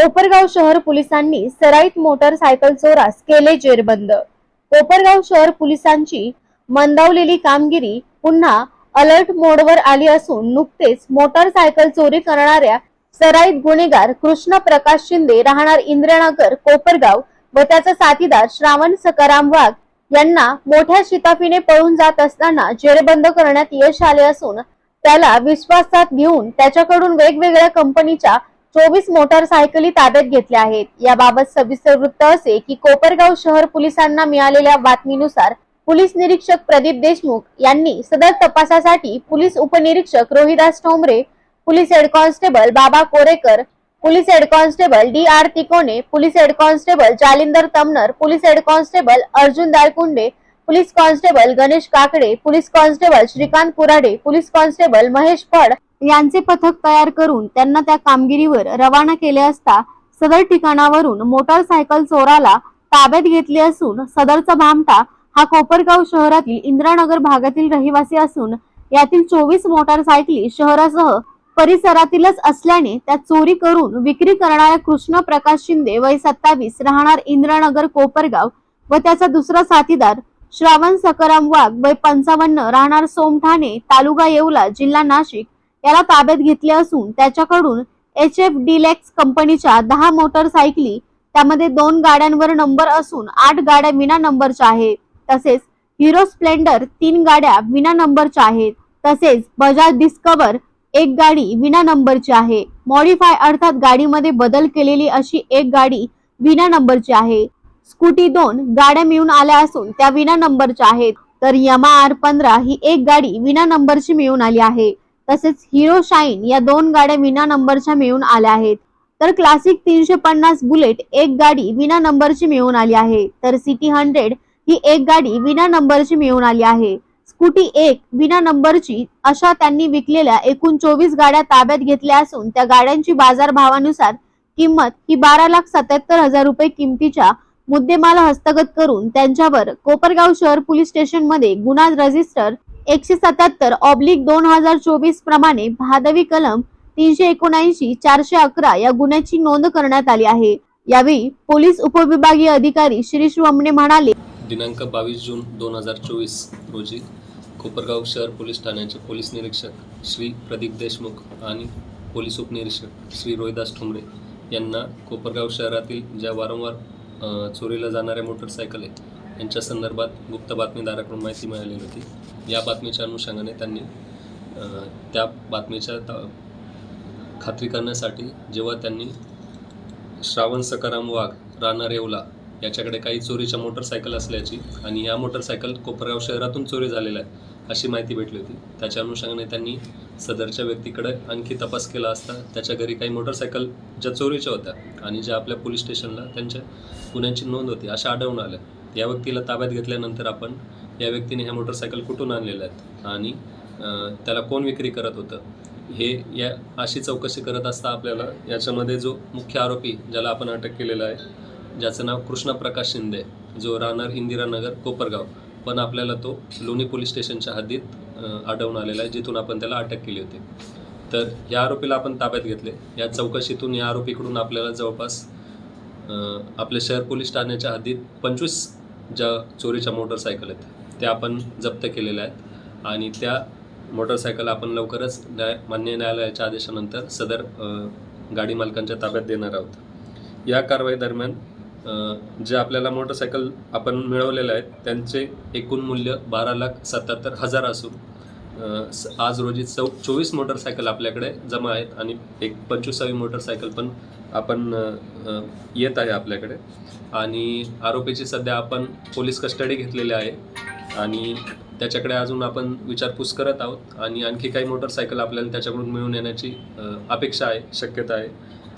कोपरगाव शहर पोलिसांनी सराईत मोटरसायकल चोरास केले जेरबंद. कोपरगाव शहर पोलिसांची मंदावलेली कामगिरी पुन्हा अलर्ट मोडवर आली असून नुकतेच मोटरसायकल चोरी करणाऱ्या सराईत गुन्हेगार कृष्ण प्रकाश शिंदे राहणार इंद्रनगर कोपरगाव व त्याचा साथीदार श्रावण सकाराम वाघ यांना मोठ्या शिताफीने पळून जात असताना जेरबंद करण्यात यश आले असून त्याला विश्वासात घेऊन त्याच्याकडून वेगवेगळ्या कंपनीच्या चोवीस मोटारसायकली ताब्यात घेतल्या आहेत. याबाबत सविस्तर वृत्त असे की कोपरगाव शहर पोलिसांना मिळालेल्या बातमीनुसार पोलीस निरीक्षक प्रदीप देशमुख यांनी सदर तपासासाठी पोलीस उपनिरीक्षक Rohidas Thombare police head constable Baba Korekar police head constable D R Tikone police head constable Jalindar Tamnar police head constable Arjun Darkunde police constable Ganesh Kakade police constable Shrikant Kurade police constable Mahesh Phad यांचे पथक तयार करून त्यांना त्या कामगिरीवर रवाना केले असता सदर ठिकाणावरून मोटारसायकल चोराला ताब्यात घेतले असून सदरचा भामटा हा कोपरगाव शहरातील इंद्रानगर भागातील रहिवासी असून यातील चोवीस मोटारसायकली शहरासह परिसरातीलच असल्याने त्या चोरी करून विक्री करणाऱ्या कृष्ण प्रकाश शिंदे वय सत्तावीस राहणार इंद्रानगर कोपरगाव व त्याचा दुसरा साथीदार श्रावण सकाराम वाघ वय पंचावन्न राहणार सोमठाणे तालुका येवला जिल्हा नाशिक याला ताब्यात घेतले असून त्याच्याकडून एच एफ डिलेक्स कंपनीच्या दहा मोटरसायकली त्यामध्ये दोन गाड्यांवर नंबर असून आठ गाड्या विना नंबरच्या आहेत. तसेच हिरो स्प्लेंडर तीन गाड्या विना नंबरच्या आहेत. तसेच बजाज डिस्कवर एक गाडी विना नंबरची आहे. मॉडीफाय अर्थात गाडीमध्ये बदल केलेली अशी एक गाडी विना नंबरची आहे. स्कूटी दोन गाड्या मिळून आल्या असून त्या विना नंबरच्या आहेत. तर यमा आर पंधरा ही एक गाडी विना नंबरची मिळून आली आहे. तसेच हिरो शाईन या दोन गाड्या विना नंबरच्या मिळून आल्या आहेत. तर क्लासिक तीनशे पन्नास बुलेट एक गाडी विना नंबरची मिळून आली आहे. तर सिटी हंड्रेड ही एक गाडी विना नंबरची मिळून आली आहे. स्कूटी एक विना नंबरची अशा त्यांनी विकलेल्या एकूण चोवीस गाड्या ताब्यात घेतल्या असून त्या गाड्यांची बाजार भावानुसार किंमत ही बारा लाख सत्याहत्तर हजार रुपये किमतीच्या मुद्देमाला हस्तगत करून त्यांच्यावर कोपरगाव शहर पोलीस स्टेशनमध्ये गुन्हा रजिस्टर एकशे सत्याहत्तर ऑब्लिक दोन हजार चोवीस प्रमाणे भादवी कलम तीनशे एकोणऐंशी चारशे अकरा या गुन्ह्याची नोंद करण्यात आली आहे. यावेळी पोलीस उपविभागीय अधिकारी श्री श्वमणे म्हणाले दिनांक बावीस जून दोन हजार चोवीस रोजी कोपरगाव शहर पोलीस ठाण्याचे पोलीस निरीक्षक श्री प्रदीप देशमुख आणि पोलीस उपनिरीक्षक श्री रोहिदास ठुमरे यांना कोपरगाव शहरातील ज्या वारंवार चोरीला जाणाऱ्या मोटरसायकल आहेत यांच्या संदर्भात गुप्त बातमीदाराकडून माहिती मिळालेली होती. या बातमीच्या अनुषंगाने त्यांनी त्या बातमीच्या त- खात्री करण्यासाठी जेव्हा त्यांनी श्रावण सकाराम वाघ राहणार येवला याच्याकडे काही चोरीच्या मोटरसायकल असल्याची आणि या मोटरसायकल कोपरगाव शहरातून चोरी झालेल्या आहे अशी माहिती भेटली होती. त्याच्या अनुषंगाने त्यांनी सदरच्या व्यक्तीकडे आणखी तपास केला असता त्याच्या घरी काही मोटरसायकल ज्या चोरीच्या होत्या आणि ज्या आपल्या पोलीस स्टेशनला त्यांच्या गुन्ह्यांची नोंद होती अशा आढळून आल्या. या व्यक्तीला ताब्यात घेतल्यानंतर आपण या व्यक्तीने ह्या मोटरसायकल कुठून आणलेल्या आहेत? आणि त्याला कोण विक्री करत होतं? हे या अशी चौकशी करत असता आपल्याला याच्यामध्ये जो मुख्य आरोपी ज्याला आपण अटक केलेला आहे ज्याचं नाव कृष्ण प्रकाश शिंदे जो राहणार इंदिरानगर कोपरगाव पण आपल्याला तो लोणी पोलीस स्टेशनच्या हद्दीत आढळून आलेला आहे जिथून आपण त्याला अटक केली होती. तर या आरोपीला आपण ताब्यात घेतले. या चौकशीतून या आरोपीकडून आपल्याला जवळपास आपले आपल्या शहर पोलीस ठाण्याच्या हद्दीत पंचवीस ज्या चोरीच्या मोटरसायकल आहेत त्या आपण जप्त केलेल्या आहेत आणि त्या मोटरसायकल आपण लवकरच न्याय मान्य न्यायालयाच्या आदेशानंतर सदर गाडी मालकांच्या ताब्यात देणार आहोत. या कारवाई दरम्यान जे आपल्याला मोटरसायकल आपण मिळवलेल्या आहेत त्यांचे एकूण मूल्य बारा लाख सत्याहत्तर हजार असून आज रोजी चौ चोवीस मोटरसायकल आपल्याकडे जमा आहेत आणि एक पंचवीसावी मोटरसायकल पण आपण येत आहे आपल्याकडे. आणि आरोपीची सध्या आपण पोलीस कस्टडी घेतलेली आहे आणि त्याच्याकडे अजून आपण विचारपूस करत आहोत. आणि आणखी काही मोटरसायकल आपल्याला त्याच्याकडून मिळून येण्याची अपेक्षा आहे शक्यता आहे.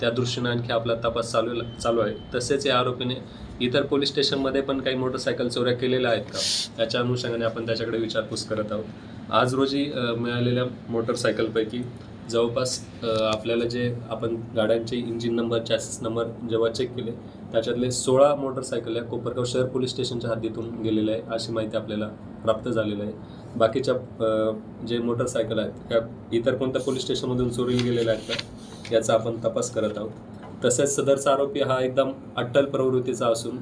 त्या दृष्टीने आणखी आपला तपास चालू चालू आहे. तसेच या आरोपीने इतर पोलीस स्टेशनमध्ये पण काही मोटरसायकल चोऱ्या केलेल्या आहेत का? त्याच्या अनुषंगाने आपण त्याच्याकडे विचारपूस करत आहोत. आज रोजी मिळालेल्या मोटरसायकलपैकी जवळपास आपल्याला जे आपण गाड्यांचे इंजिन नंबर चॅसिस नंबर जेव्हा चेक केले त्याच्यातले सोळा मोटरसायकल या कोपरगाव शहर पोलीस स्टेशनच्या हद्दीतून गेलेल्या आहे अशी माहिती आपल्याला प्राप्त झालेली आहे. बाकीच्या जे मोटरसायकल आहेत त्या इतर कोणत्या पोलीस स्टेशनमधून चोरीला गेलेल्या आहेत का याचा आपण तपास करत आहोत. तसेच सदरचा आरोपी हा एकदम अट्टल प्रवृत्तीचा असून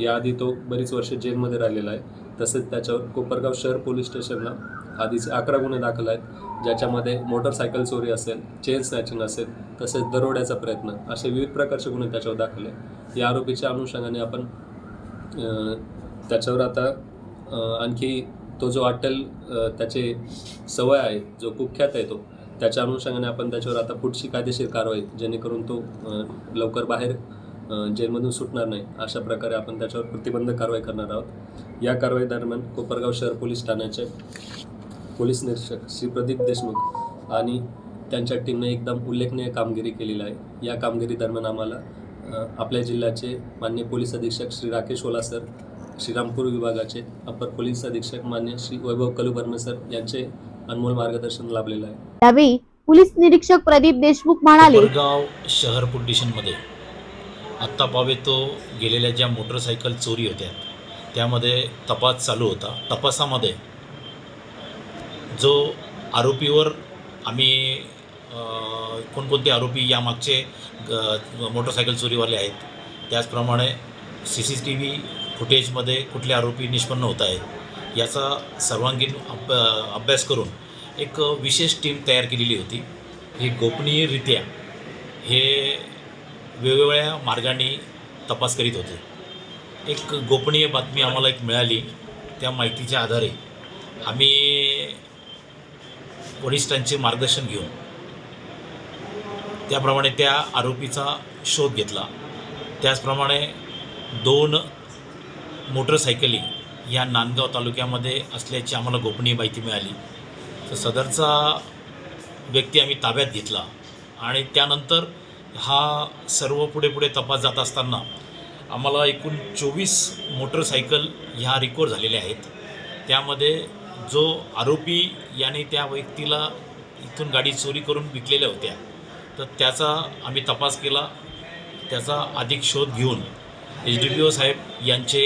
याआधी तो बरीच वर्ष जेलमध्ये राहिलेला आहे. तसेच त्याच्यावर कोपरगाव शहर पोलीस स्टेशनला आधीचे अकरा गुन्हे दाखल आहेत ज्याच्यामध्ये मोटरसायकल चोरी असेल चेन स्नॅचिंग असेल तसेच दरोड्याचा प्रयत्न असे विविध प्रकारचे गुन्हे त्याच्यावर दाखल आहे या आरोपीच्या अनुषंगाने आपण त्याच्यावर आता आणखी तो जो अटल त्याचे सवय आहे जो कुख्यात आहे तो त्याच्या अनुषंगाने आपण त्याच्यावर आता पुढची कायदेशीर कारवाई जेणेकरून तो लवकर बाहेर जेलमधून सुटणार नाही. अशा प्रकारे आपण त्याच्यावर प्रतिबंध कारवाई करणार आहोत. या कारवाई दरम्यान कोपरगाव शहर पोलीस ठाण्याचे पोलीस निरीक्षक श्री प्रदीप देशमुख आणि त्यांच्या टीमने एकदम उल्लेखनीय कामगिरी केलेली आहे. या कामगिरी दरम्यान आम्हाला आपल्या जिल्ह्याचे मान्य पोलीस अधीक्षक श्री राकेश ओला सर श्रीरामपूर विभागाचे अपर पोलीस अधीक्षक मान्य श्री वैभव कलुबर्मे सर यांचे अनमोल मार्गदर्शन लाभलेलं आहे. यावेळी पोलीस निरीक्षक प्रदीप देशमुख म्हणाले कोपरगाव शहर पोलीस स्टेशनमध्ये आत्ता पावे तो गेलेल्या ज्या मोटरसायकल चोरी होत्या त्यामध्ये तपास चालू होता. तपासामध्ये जो आरोपीवर आम्ही कोणकोणते आरोपी यामागचे ग- मोटरसायकल चोरीवाले आहेत त्याचप्रमाणे सी सी टी व्ही फुटेजमध्ये कुठले आरोपी निष्पन्न होत आहेत याचा सर्वांगीण अभ अभ्यास करून एक विशेष टीम तयार केलेली होती. ही गोपनीयरित्या हे वेगवेगळ्या मार्गाने तपास करीत होते. एक गोपनीय बातमी आम्हाला एक मिळाली त्या माहितीच्या आधारे. आम्ही वरिष्ठांचे मार्गदर्शन घेऊन त्याप्रमाणे त्या आरोपीचा शोध घेतला. त्याचप्रमाणे दोन मोटरसायकली या नांदगाव तालुक्यामध्ये असल्याची आम्हाला गोपनीय माहिती मिळाली. तर सदरचा व्यक्ती आम्ही ताब्यात घेतला आणि त्यानंतर हा सर्व पुढे पुढे तपास जात असताना आम्हाला एकूण चोवीस मोटरसायकल ह्या रिकवर झालेल्या आहेत. त्यामध्ये जो आरोपी याने त्या व्यक्तीला इथून गाडी चोरी करून विकलेल्या होत्या तर त्याचा आम्ही तपास केला. त्याचा अधिक शोध घेऊन एच डी पी ओ साहेब यांचे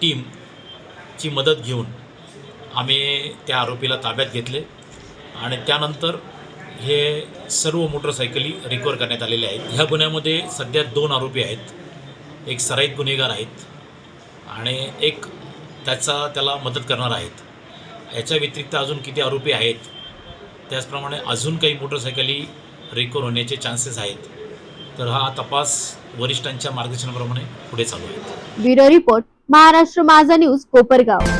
टीमची मदत घेऊन आम्ही त्या आरोपीला ताब्यात घेतले आणि त्यानंतर हे सर्व मोटरसायकली रिकवर करण्यात आलेल्या आहेत. ह्या गुन्ह्यामध्ये सध्या दोन आरोपी आहेत. एक सराईत गुन्हेगार आहेत आणि एक त्याचा त्याला मदत करणार आहेत. याच्या व्यतिरिक्त अजून किती आरोपी आहेत त्याचप्रमाणे अजून काही मोटरसायकली रिकवर होण्याचे चान्सेस आहेत. तर हा तपास वरिष्ठांच्या मार्गदर्शनाप्रमाणे पुढे चालू आहे. ब्युरो रिपोर्ट महाराष्ट्र माझा न्यूज कोपरगाव.